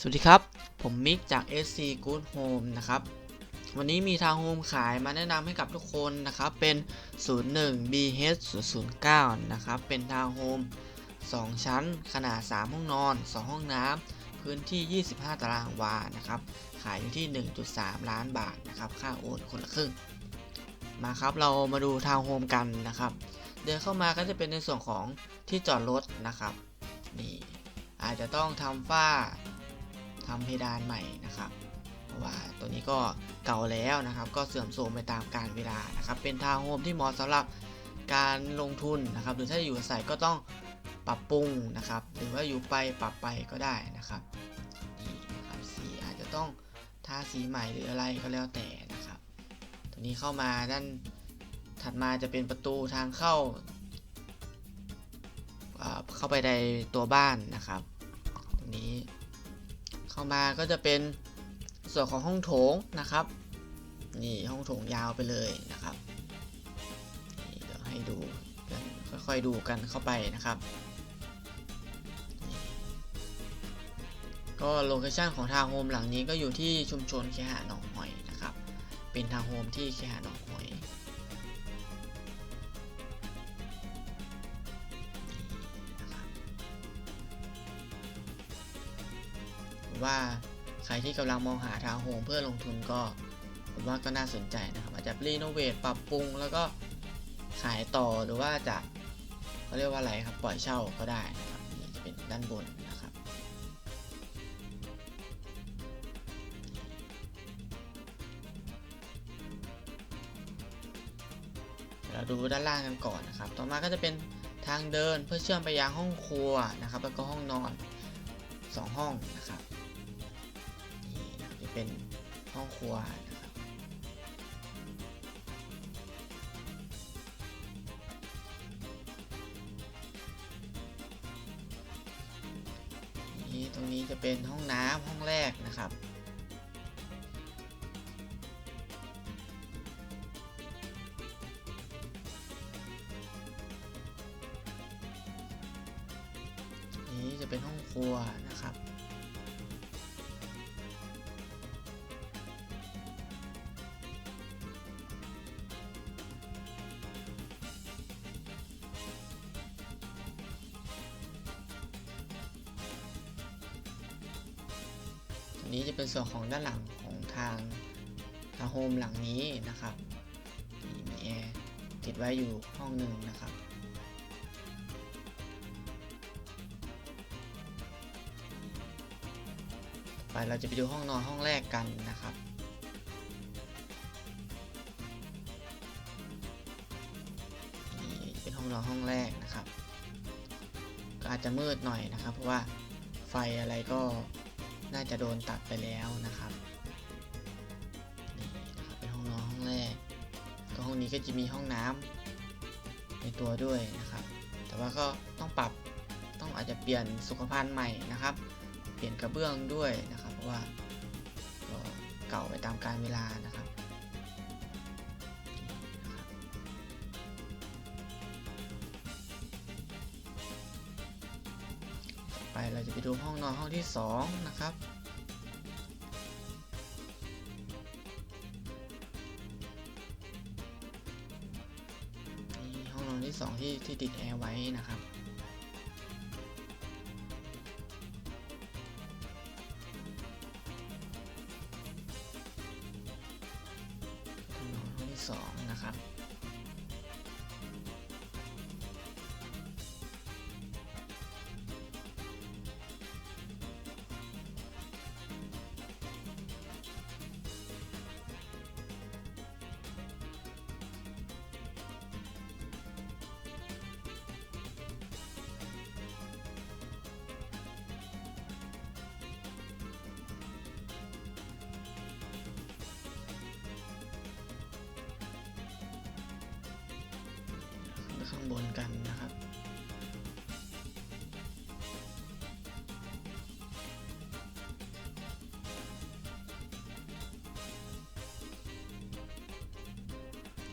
สวัสดีครับ ผมมิกจาก SC Good Home นะครับ วันนี้มีทางโฮมขายมาแนะนำให้กับทุกคนนะครับ เป็น 01 BH 0 9นะครับ เป็นทางโฮม 2 ชั้น ขนาด 3 ห้องนอน 2 ห้องน้ำ พื้นที่ 25 ตารางวา นะครับ ขายอยู่ที่ 1.3 ล้านบาทนะครับ ค่าโอนคนละครึ่ง มาครับ เรามาดูทาวน์โฮมกันนะครับ เดินเข้ามาก็จะเป็นในส่วนของที่จอดรถนะครับ นี่ อาจจะต้องทำฝ้า ทำเพดานใหม่นะครับ เพราะว่าตัวนี้ก็เก่าแล้วนะครับ ก็เสื่อมโทรมไปตามกาลเวลานะครับ เป็นทาวน์โฮมที่เหมาะสำหรับการลงทุนนะครับ หรือถ้าอยู่อาศัยก็ต้องปรับปรุงนะครับ หรือว่าอยู่ไปปรับไปก็ได้นะครับนี่นะครับสีอาจจะต้องทาสีใหม่หรืออะไรก็แล้วแต่นะครับ ตัวนี้เข้ามาด้านถัดมาจะเป็นประตูทางเข้าอ่าเข้าไปในตัวบ้านนะครับ ตรงนี้ เข้ามาก็จะเป็นส่วนของห้องโถงนะครับ นี่ห้องโถงยาวไปเลยนะครับนี่เดี๋ยวให้ดูกันค่อยๆดูกันเข้าไปนะครับ ก็โลเคชั่นของทางโฮมหลังนี้ก็อยู่ที่ชุมชนเคหะหนองหอยนะครับ เป็นทางโฮมที่เคหะหนองหอย ว่าใครที่กำลังมองหาทาวน์โฮมเพื่อลงทุนก็ผมว่าก็น่าสนใจนะครับ อาจจะรีโนเวทปรับปรุงแล้วก็ขายต่อหรือว่าจะเขาเรียกว่าอะไรครับ ปล่อยเช่าก็ได้นะครับนี่จะเป็นด้านบนนะครับเดี๋ยวเราดูด้านล่างกันก่อนนะครับ ต่อมาก็จะเป็นทางเดินเพื่อเชื่อมไปยังห้องครัวนะครับ แล้วก็ห้องนอน 2 ห้องนะครับ เป็นห้องครัวนะครับนี่ตรงนี้จะเป็นห้องน้ำห้องแรกนะครับนี้จะเป็นห้องครัวนะครับ นี้จะเป็นส่วนของด้านหลังของทางทาโฮมหลังนี้นะครับมีแอร์ติดไว้อยู่ห้องหนึ่งนะครับไปเราจะไปดูห้องนอนห้องแรกกันนะครับ นี่เป็นห้องนอนห้องแรกนะครับ ก็อาจจะมืดหน่อยนะครับ เพราะว่าไฟอะไรก็ น่าจะโดนตัดไปแล้วนะครับนี่นะครับเป็นห้องนอนห้องแรกก็ห้องนี้ก็จะมีห้องน้ำในตัวด้วยนะครับ แต่ว่าก็ต้องปรับต้องอาจจะเปลี่ยนสุขภัณฑ์ใหม่นะครับ เปลี่ยนกระเบื้องด้วยนะครับ เพราะว่าก็เก่าไปตามกาลเวลานะครับ ไปเราจะไปดูห้องนอนห้องที่สองนะครับ นี่ห้องนอนที่สองที่ที่ติดแอร์ไว้นะครับ บนกันนะครับ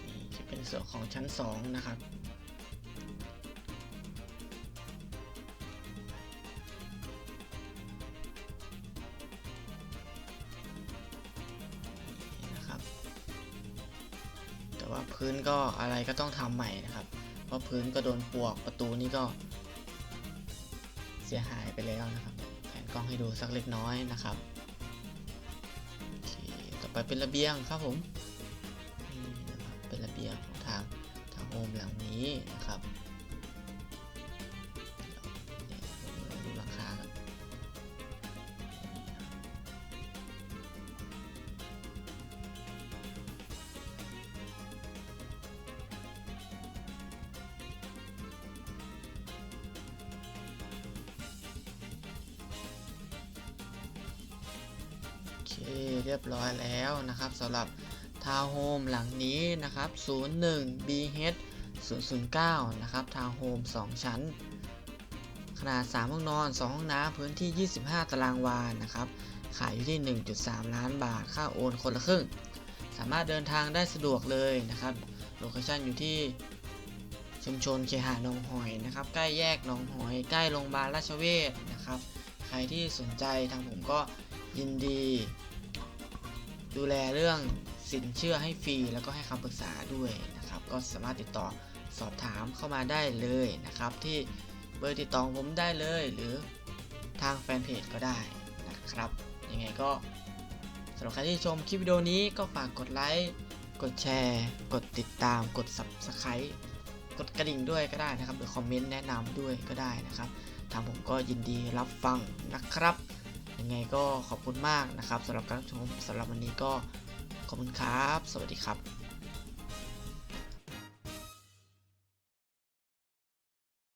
นี่จะเป็นส่วนของชั้น 2 นะครับแต่ว่าพื้นก็อะไรก็ต้องทำใหม่นะครับ พราะพื้นก็โดนปวกประตูนี่ก็เสียหายไปแล้วนะครับแผนกล้องให้ดูสักเล็กน้อยนะครับโอเคต่อไปเป็นระเบียงครับผมนี่นะครับเป็นระเบียงของทางทางโฮมหลังนี้นะครับ เคเรียบร้อยแล้วนะครับสำหรับทาวน์โฮมหลังนี้นะครับ 01 BH 009 นะครับทาวน์โฮม 2 ชั้น ขนาด 3 ห้องนอน 2 ห้องน้ำพื้นที่ 25 ตารางวานะครับ ขายอยู่ที่ 1.3 ล้านบาท ค่าโอนคนละครึ่ง สามารถเดินทางได้สะดวกเลยนะครับ โลเคชั่นอยู่ที่ชุมชนเคหะหนองหอยนะครับ ใกล้แยกหนองหอย ใกล้โรงพยาบาลราชเวชนะครับ ใครที่สนใจทางผมก็ยินดี ดูแลเรื่องสินเชื่อให้ฟรีแล้วก็ให้คำปรึกษาด้วยนะครับ ก็สามารถติดต่อสอบถามเข้ามาได้เลยนะครับ ที่เบอร์ติดต่อผมได้เลย หรือทางแฟนเพจก็ได้นะครับยังไงก็สำหรับใครที่ชมคลิปวิดีโอนี้ก็ฝากกดไลค์กดแชร์ กดติดตามกด Subscribe กดกระดิ่งด้วยก็ได้นะครับ หรือคอมเมนต์แนะนำด้วยก็ได้นะครับ ทางผมก็ยินดีรับฟังนะครับ ยังไงก็ขอบคุณมากนะครับสำหรับการชมสำหรับวันนี้ก็ขอบคุณครับ สวัสดีครับ